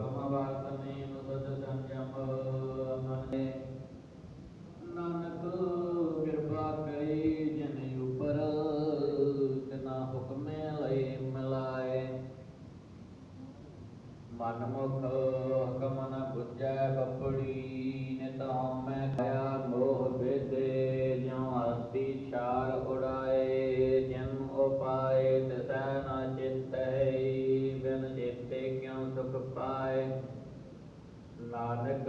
Brahma Vartane Nubhata Sanjam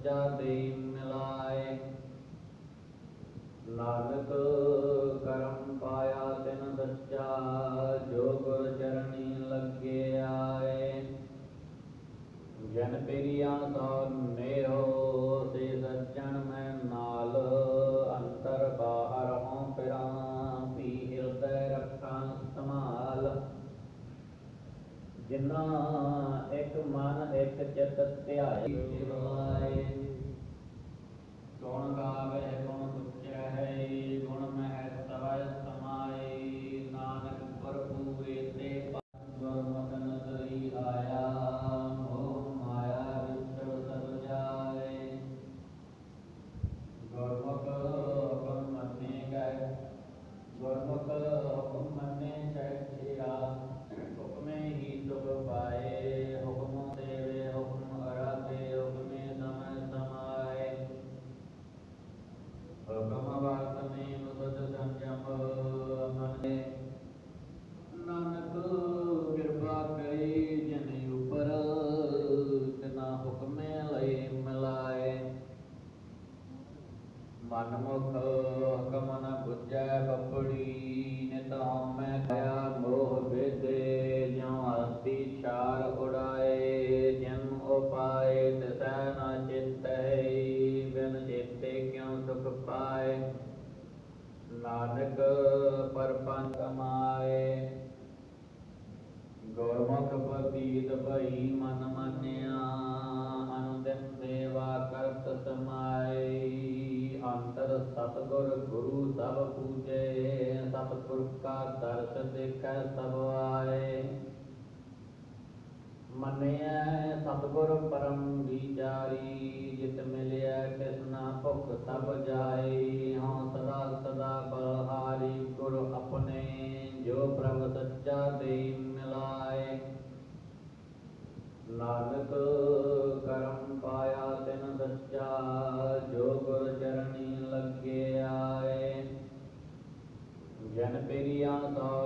ਸੱਚਾ ਦੇ ਮਿਲਾਏ। ਨਾਨਕ ਕਰਮ ਪਾਇਆ ਤਿਨ ਸੱਚਾ ਜਿਨਾ ਇੱਕ ਮਨ ਇੱਕ ਚਿਤ ਧਿਆਈ ਜਿਵਾਏ ਗੁਣ ਗਾਵੇ ਕਮਾਏ। ਗੁਰਮੁਖ ਪਤੀਤ ਭਈ ਮਨ ਮਾਨਿਆ ਅਨੰਦਿਨ ਸੇਵਾ ਕਰਤ ਸਮਾਈ ਅੰਤਰ ਸਤਗੁਰ ਗੁਰੂ ਸਭ ਪੂਜੇ, ਸਤਿਗੁਰ ਕਾ ਦਰਸ ਦੇਖੈ ਸਭ ਆਏ। ਮੰਨਿਆ ਸਤਿਗੁਰ ਪਰਮ ਵਿਚਾਰੀ ਜਿਤ ਮਿਲਿਆ ਕਿਸਨਾ ਭੁਖ ਸਭ ਜਾ ਸੱਚਾ ਦੇ ਮਿਲਾਏ ਨਾਨਕ ਕਰਮ ਪਾਇਆ ਤਿਨ ਸੱਚਾ, ਜੋ ਗੁਰ ਚਰਣੀ ਲੱਗੇ ਆਏ। ਜਨ ਪੇਰੀਆਂ ਸੋ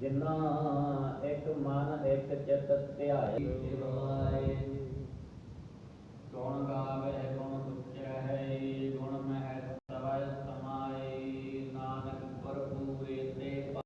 ਜਿਨਾ ਇੱਕ ਮਨ ਇੱਕ ਚਿਤ ਧਿਆਏ ਜਿਵਾਏ